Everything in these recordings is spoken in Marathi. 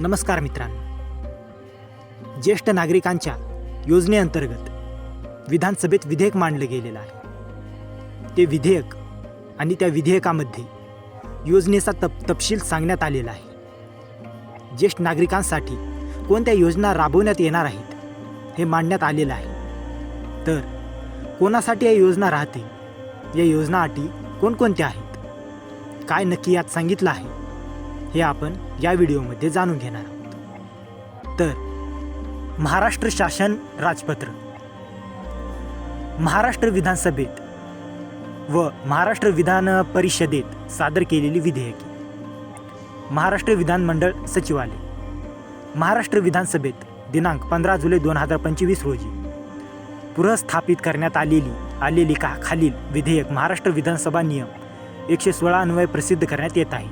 नमस्कार मित्रांनो. ज्येष्ठ नागरिकांच्या योजनेअंतर्गत विधानसभेत विधेयक मांडलं गेलेलं आहे. ते विधेयक आणि त्या विधेयकामध्ये योजनेचा तप तपशील सांगण्यात आलेला आहे. ज्येष्ठ नागरिकांसाठी कोणत्या योजना राबवण्यात येणार आहेत हे मांडण्यात आलेलं आहे. तर कोणासाठी या योजना राहतील या योजना अटी कोणकोणत्या आहेत काय नक्की यात सांगितलं आहे हे आपण या व्हिडिओमध्ये जाणून घेणार आहोत. तर महाराष्ट्र शासन राजपत्र. महाराष्ट्र विधानसभेत व महाराष्ट्र विधान परिषदेत सादर केलेली विधेयके. महाराष्ट्र विधानमंडळ सचिवालय. महाराष्ट्र विधानसभेत दिनांक पंधरा जुलै दोन हजार पंचवीस रोजी पुरस्थापित करण्यात आलेली आलेली का खालील विधेयक महाराष्ट्र विधानसभा नियम एकशे सोळा अन्वये प्रसिद्ध करण्यात येत आहे.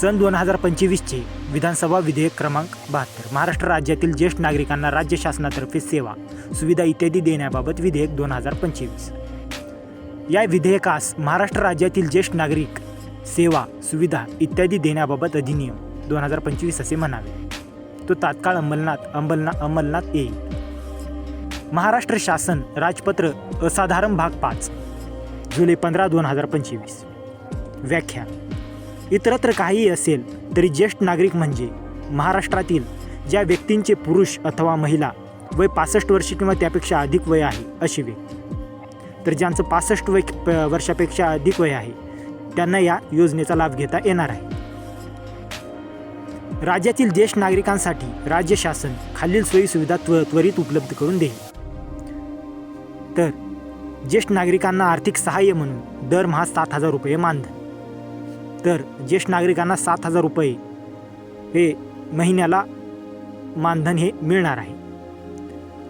सन दोन हजार पंचवीसचे विधानसभा विधेयक क्रमांक बहात्तर. महाराष्ट्र राज्यातील ज्येष्ठ नागरिकांना राज्य शासनातर्फे सेवा सुविधा इत्यादी देण्याबाबत विधेयक दोन हजार पंचवीस. या विधेयकास महाराष्ट्र राज्यातील ज्येष्ठ नागरिक सेवा सुविधा इत्यादी देण्याबाबत अधिनियम दोन हजार पंचवीस असे म्हणावे. तो तात्काळ अंमलनात अंमलना अंमलनात येईल. महाराष्ट्र शासन राजपत्र असाधारण भाग पाच जुलै पंधरा दोन हजार पंचवीस. व्याख्या इतरत्र काहीही असेल तरी ज्येष्ठ नागरिक म्हणजे महाराष्ट्रातील ज्या व्यक्तींचे पुरुष अथवा महिला वय पासष्ट वर्ष किंवा त्यापेक्षा अधिक वय आहे अशी व्यक्ती. तर ज्यांचं पासष्ट वय वर्षापेक्षा अधिक वय आहे त्यांना या योजनेचा लाभ घेता येणार आहे. राज्यातील ज्येष्ठ नागरिकांसाठी राज्य शासन खालील सोयीसुविधा त्व त्वरित उपलब्ध करून देईल. तर ज्येष्ठ नागरिकांना आर्थिक सहाय्य म्हणून दरमहा सात हजार रुपये मानधन. तर ज्येष्ठ नागरिकांना सात हजार रुपये हे महिन्याला मानधन हे मिळणार आहे.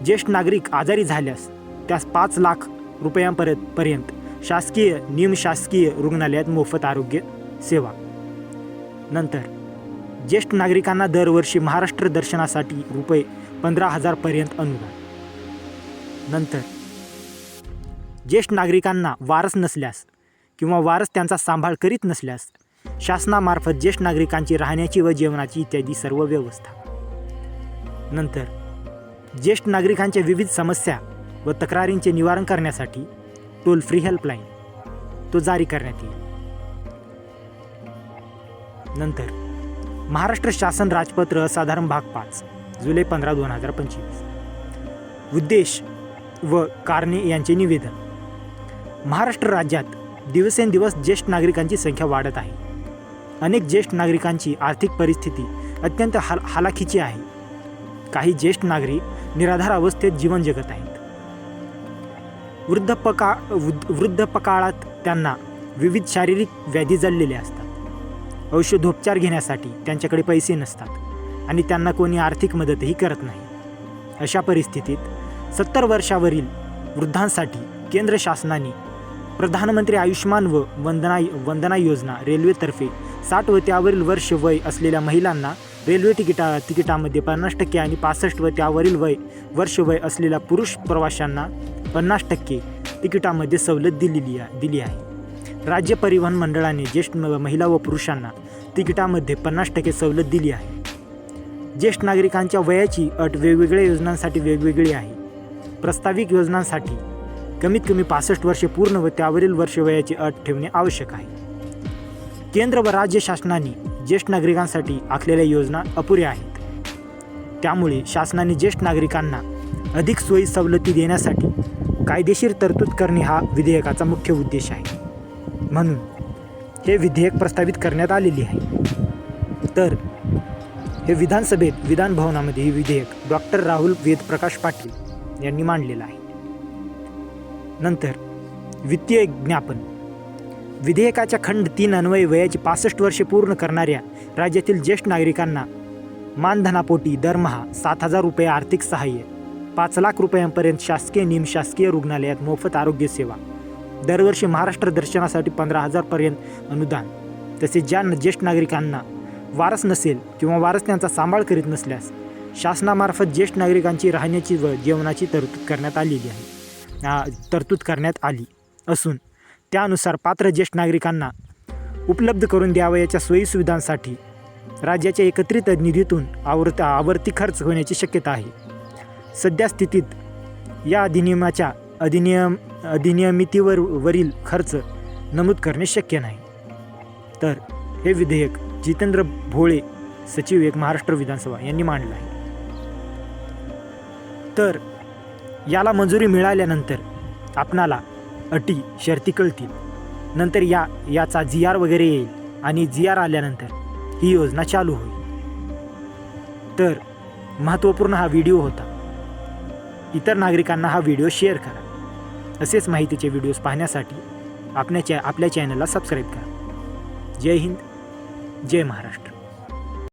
ज्येष्ठ नागरिक आजारी झाल्यास त्यास पाच लाख रुपयांपर्यंत पर्यंत शासकीय निमशासकीय रुग्णालयात मोफत आरोग्य सेवा. नंतर ज्येष्ठ नागरिकांना दरवर्षी महाराष्ट्र दर्शनासाठी रुपये पंधरा हजारपर्यंत अनुदान. नंतर ज्येष्ठ नागरिकांना वारस नसल्यास किंवा वारस त्यांचा सांभाळ करीत नसल्यास शासनामार्फत ज्येष्ठ नागरिकांची राहण्याची व जेवणाची इत्यादी सर्व व्यवस्था. नंतर ज्येष्ठ नागरिकांच्या विविध समस्या व तक्रारींचे निवारण करण्यासाठी टोल फ्री हेल्पलाईन तो जारी करण्यात येईल. नंतर महाराष्ट्र शासन राजपत्र साधारण भाग पाच जुलै पंधरा दोन हजार पंचवीस. उद्देश व कारणे यांचे निवेदन. महाराष्ट्र राज्यात दिवसेंदिवस ज्येष्ठ नागरिकांची संख्या वाढत आहे. अनेक ज्येष्ठ नागरिकांची आर्थिक परिस्थिती अत्यंत हाल हालाखीची आहे. काही ज्येष्ठ नागरिक निराधार अवस्थेत जीवन जगत आहेत. वृद्धपका वृद्ध- वृद्धपकाळात त्यांना विविध शारीरिक व्याधी जडलेल्या असतात. औषधोपचार घेण्यासाठी त्यांच्याकडे पैसे नसतात आणि त्यांना कोणी आर्थिक मदतही करत नाही. अशा परिस्थितीत सत्तर वर्षावरील वृद्धांसाठी केंद्र शासनाने प्रधानमंत्री आयुष्मान व वंदना वंदना योजना रेल्वेतर्फे साठ व त्यावरील वर्ष वय असलेल्या महिलांना रेल्वे तिकिटा तिकिटामध्ये पन्नास टक्के आणि पासष्ट व त्यावरील वय वर्ष वय असलेल्या पुरुष प्रवाशांना पन्नास टक्के तिकिटामध्ये सवलत दिलेली दिली आहे. राज्य परिवहन मंडळाने ज्येष्ठ महिला व पुरुषांना तिकिटामध्ये पन्नास टक्के सवलत दिली आहे. ज्येष्ठ नागरिकांच्या वयाची अट वेगवेगळ्या योजनांसाठी वेगवेगळी आहे. प्रस्ताविक योजनांसाठी कमीत कमी पासष्ट वर्षे पूर्ण व त्यावरील वर्ष वयाची अट ठेवणे आवश्यक आहे. केंद्र व राज्य शासनाने ज्येष्ठ नागरिकांसाठी आखलेल्या योजना अपुऱ्या आहेत. त्यामुळे शासनाने ज्येष्ठ नागरिकांना अधिक सोयी सवलती देण्यासाठी कायदेशीर तरतूद करणे हा विधेयकाचा मुख्य उद्देश आहे. म्हणून हे विधेयक प्रस्तावित करण्यात आलेले आहे. तर हे विधानसभेत विधानभवनामध्ये हे विधेयक डॉक्टर राहुल वेदप्रकाश पाटील यांनी मांडलेलं आहे. नंतर वित्तीय ज्ञापन. विधेयकाच्या खंड तीन अन्वये वयाची पासष्ट वर्षे पूर्ण करणाऱ्या राज्यातील ज्येष्ठ नागरिकांना मानधनापोटी दरमहा सात हजार रुपये आर्थिक सहाय्य पाच लाख रुपयांपर्यंत शासकीय निमशासकीय रुग्णालयात मोफत आरोग्य सेवा दरवर्षी महाराष्ट्र दर्शनासाठी पंधरा हजारपर्यंत अनुदान. तसेच ज्या ज्येष्ठ नागरिकांना वारस नसेल किंवा वारस त्यांचा सांभाळ करीत नसल्यास शासनामार्फत ज्येष्ठ नागरिकांची राहण्याची व जेवणाची तरतूद करण्यात आलेली आहे. तरतूद करण्यात आली. असून त्यानुसार पात्र ज्येष्ठ नागरिकांना उपलब्ध करून द्यावयाच्या सोयीसुविधांसाठी राज्याच्या एकत्रित निधीतून आवर्त आवर्ती खर्च होण्याची शक्यता आहे. सध्या स्थितीत या अधिनियमाच्या अधिनियम अधिनियमितीवर वरील खर्च नमूद करणे शक्य नाही. तर हे विधेयक जितेंद्र भोळे सचिव एक महाराष्ट्र विधानसभा यांनी मांडलं आहे. तर याला मंजुरी मिळाल्यानंतर आपणाला अटी शर्ती कळतील. नंतर या याचा जी आर वगैरे येईल आणि जी आर आल्यानंतर ही योजना चालू होईल. तर महत्त्वपूर्ण हा व्हिडिओ होता. इतर नागरिकांना हा व्हिडिओ शेअर करा. असेच माहितीचे व्हिडिओज पाहण्यासाठी आपल्या चॅ आपल्या चॅनलला सबस्क्राईब करा. जय हिंद जय महाराष्ट्र.